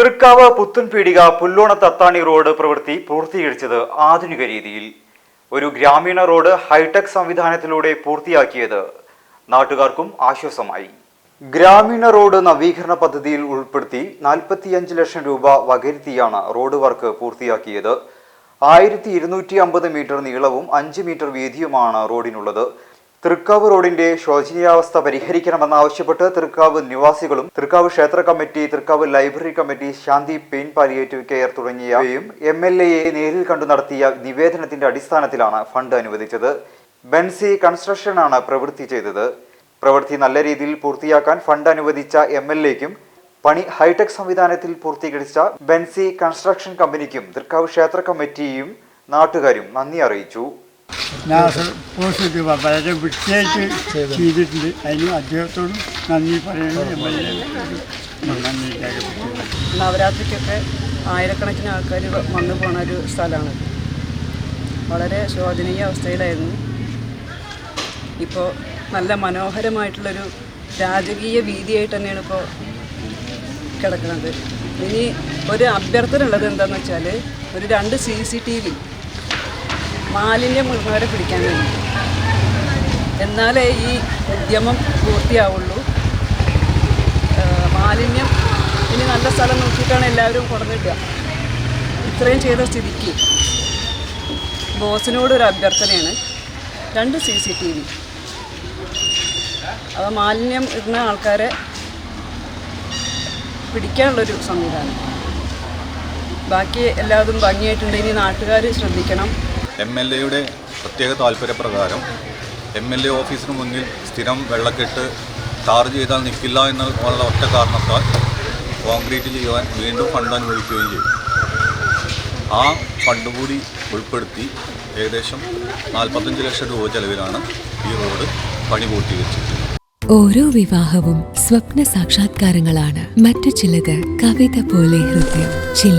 Thrikkavu Puthanpeedika Pullona Thathani road പ്രവൃത്തി പൂർത്തീകരിച്ചത് ആധുനിക രീതിയിൽ. ഒരു ഗ്രാമീണ റോഡ് ഹൈടെക് സംവിധാനത്തിലൂടെ പൂർത്തിയാക്കിയത് നാട്ടുകാർക്കും ആശ്വാസമായി. ഗ്രാമീണ റോഡ് നവീകരണ പദ്ധതിയിൽ ഉൾപ്പെടുത്തി നാൽപ്പത്തിയഞ്ച് ലക്ഷം രൂപ വകരുത്തിയാണ് റോഡ് വർക്ക് പൂർത്തിയാക്കിയത്. ആയിരത്തി ഇരുന്നൂറ്റി അമ്പത് മീറ്റർ നീളവും അഞ്ച് മീറ്റർ വീതിയുമാണ് റോഡിനുള്ളത്. തൃക്കാവ് റോഡിന്റെ ശോചനീയാവസ്ഥ പരിഹരിക്കണമെന്നാവശ്യപ്പെട്ട് തൃക്കാവ് നിവാസികളും തൃക്കാവ് ക്ഷേത്ര committee Thrikkavu library committee Shanti pain palliative care തുടങ്ങിയവയും എം എൽ എയെ നേരിൽ കണ്ടു നടത്തിയ നിവേദനത്തിന്റെ അടിസ്ഥാനത്തിലാണ് ഫണ്ട് അനുവദിച്ചത്. ബെൻസി കൺസ്ട്രക്ഷനാണ് പ്രവൃത്തി ചെയ്തത്. പ്രവൃത്തി നല്ല രീതിയിൽ പൂർത്തിയാക്കാൻ ഫണ്ട് അനുവദിച്ച എം എൽ എക്കും പണി ഹൈടെക് സംവിധാനത്തിൽ പൂർത്തീകരിച്ച ബെൻസി കൺസ്ട്രക്ഷൻ കമ്പനിക്കും തൃക്കാവ് ക്ഷേത്ര കമ്മിറ്റിയും നാട്ടുകാരും നന്ദി അറിയിച്ചു. നാസർ പോസിറ്റീവ് വളരെ വൃത്തിയായിട്ട് ചെയ്തിട്ടുണ്ട്. അതിന് അദ്ദേഹത്തോടും നന്ദി പറയുന്നു. എം എൽ എ നന്ദി നവരാത്രിക്കൊക്കെ ആയിരക്കണക്കിന് ആൾക്കാർ വന്നു പോണ ഒരു സ്ഥലമാണ്. വളരെ ശോചനീയ അവസ്ഥയിലായിരുന്നു. ഇപ്പോൾ നല്ല മനോഹരമായിട്ടുള്ളൊരു രാജകീയ വീതിയായിട്ട് തന്നെയാണ് ഇപ്പോൾ കിടക്കുന്നത്. ഇനി ഒരു അഭ്യർത്ഥന ഉള്ളത് എന്താണെന്ന് വെച്ചാൽ ഒരു രണ്ട് സി സി ടി വി മാലിന്യം മുഴുവരെ പിടിക്കാൻ വേണ്ടി. എന്നാലേ ഈ ഉദ്യമം പൂർത്തിയാവുള്ളൂ. മാലിന്യം ഇനി നല്ല സ്ഥലം നോക്കിയിട്ടാണ് എല്ലാവരും കൊണ്ടുവന്നിടുക ഇത്രയും ചെയ്ത സ്ഥിതിക്ക് ബോസിനോട് ഒരു അഭ്യർത്ഥനയാണ്. രണ്ട് സി സി ടി വി. അപ്പോൾ മാലിന്യം ഇടുന്ന ആൾക്കാരെ പിടിക്കാനുള്ളൊരു സംവിധാനം. ബാക്കി എല്ലാതും ഭംഗിയായിട്ടുണ്ട്. ഇനി നാട്ടുകാർ ശ്രദ്ധിക്കണം. എം എൽ എയുടെ പ്രത്യേക താല്പര്യപ്രകാരം എം എൽ എ ഓഫീസിന് മുന്നിൽ സ്ഥിരം വെള്ളക്കെട്ട് ടാർ ചെയ്താൽ നിൽക്കില്ല എന്നുള്ള ഒറ്റ കാരണത്താൽ കോൺക്രീറ്റ് ചെയ്യുവാൻ വീണ്ടും ഫണ്ട് അനുവദിക്കുകയും ചെയ്തു. ആ ഫണ്ട് കൂടി ഉൾപ്പെടുത്തി ഏകദേശം നാൽപ്പത്തഞ്ച് ലക്ഷം രൂപ ചെലവിലാണ് ഈ റോഡ് പണി പൂർത്തീകരിച്ചിരിക്കുന്നത് ഓരോ വിവാഹവും സ്വപ്ന സാക്ഷാത്കാരങ്ങളാണ്. മറ്റു ചിലത് കവിത പോലെ ഹൃദയം ചില